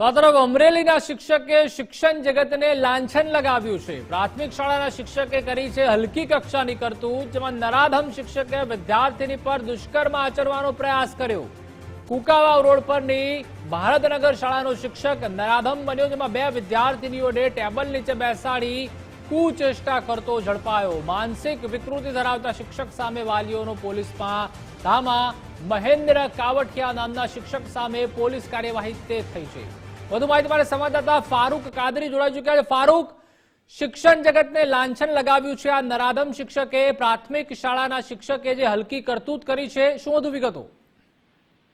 તો આ તરફ અમરેલીના શિક્ષકે શિક્ષણ જગતને લાંછન લગાવ્યું છે. પ્રાથમિક શાળાના શિક્ષકે કરી છે હલકી કક્ષાની કરતું જેમાં નરાધમ શિક્ષકે વિદ્યાર્થીની પર દુષ્કર્મ આચરવાનો પ્રયાસ કર્યો. કુકાવાવ રોડ પરની ભારતનગર શાળાનો શિક્ષક નરાધમ બન્યો, જેમાં બે વિદ્યાર્થીનીઓને ટેબલ નીચે બેસાડી કુચેષ્ટા કરતો ઝડપાયો. માનસિક વિકૃતિ ધરાવતા શિક્ષક સામે વાલીઓનો પોલીસમાં ધામા મહેન્દ્ર કાવઠિયા નામના શિક્ષક સામે પોલીસ કાર્યવાહી તેજ થઈ છે. વધુ માહિતી માટે સંવાદદાતા ફારૂક કાદરી જોડાઈ ચુક્યા છે. ફારૂક, શિક્ષણ જગતને લાંછન લગાવ્યું છે. આ નરાધમ શિક્ષકે પ્રાથમિક શાળાના શિક્ષકે જે હલકી કરતૂત કરી છે, શું વધુ વિગતો?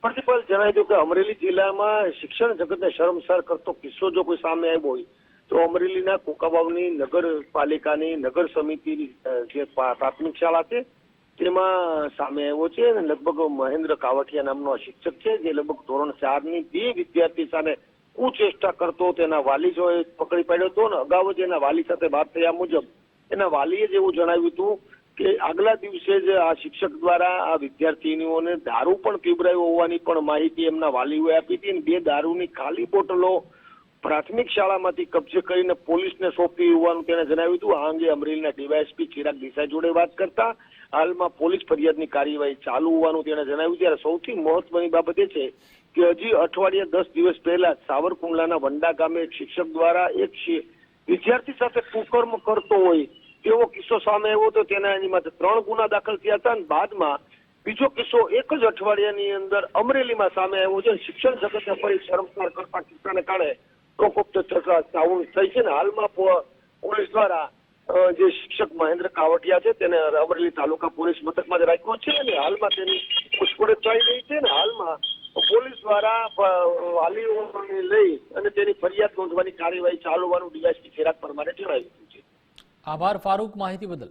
પ્રિન્સિપલ જણાવી દઉં કે અમરેલી જિલ્લામાં શિક્ષણ જગતને શરમસાર કરતો કિસ્સો જો કોઈ સામે આવ્યો હોય તો અમરેલીના કોકાબાવની નગરપાલિકાની નગર સમિતિની જે પ્રાથમિક શાળા છે, તેમાં સામે આવ્યો છે અને લગભગ મહેન્દ્ર કાવઠિયા નામનો શિક્ષક છે, જે લગભગ ધોરણ ચારની બે વિદ્યાર્થી સામે કુચેષ્ટા કરતો તેના વાલી જો પકડી પાડ્યો હતો ને અગાઉ જ એના વાલી સાથે વાત થયા મુજબ એના વાલીએ જ એવું જણાવ્યું હતું કે આગલા દિવસે જ આ શિક્ષક દ્વારા આ વિદ્યાર્થીનીઓને દારૂ પણ પીવડાવ્યો હોવાની પણ માહિતી એમના વાલીઓએ આપી હતી અને બે દારૂની ખાલી બોટલો પ્રાથમિક શાળામાંથી કબજે કરીને પોલીસને સોંપી હોવાનું તેણે જણાવ્યું હતું. આ અંગે અમરેલીના ડીવાયએસપી ચિરાગ દેસાઈ જોડે વાત કરતા હાલમાં પોલીસ ફરિયાદની કાર્યવાહી ચાલુ હોવાનું તેણે જણાવ્યું. ત્યારે સૌથી મહત્વની બાબત એ છે કે હજી અઠવાડિયા દસ દિવસ પહેલા સાવરકુંડલાના વંડા ગામે એક શિક્ષક દ્વારા એક વિદ્યાર્થી સાથે કુકર્મ કરતો હોય તેવો કિસ્સો સામે આવ્યો હતો. તેના એની માટે ત્રણ ગુના દાખલ થયા હતા અને બાદમાં બીજો કિસ્સો એક જ અઠવાડિયાની અંદર અમરેલીમાં સામે આવ્યો છે. શિક્ષણ જગતને ફરી શરમસાર કરતા કિસ્સાને કારણે પ્રકોપ થતા સાઉન્ડ થઈ છે ને હાલમાં પોલીસ દ્વારા જે શિક્ષક મહેન્દ્ર કાવટિયા છે તેને અમરેલી તાલુકા પોલીસ મથકમાં રાખ્યો છે અને હાલમાં તેની પૂછપરછ થઈ રહી છે ને હાલમાં પોલીસ દ્વારા વાલીઓને લઈ અને તેની ફરિયાદ નોંધવાની કાર્યવાહી ચાલુ હોવાનું ડીવાયસપી ચિરાગ પરમારે જણાવ્યું છે. આભાર, ફારૂક, માહિતી બદલ.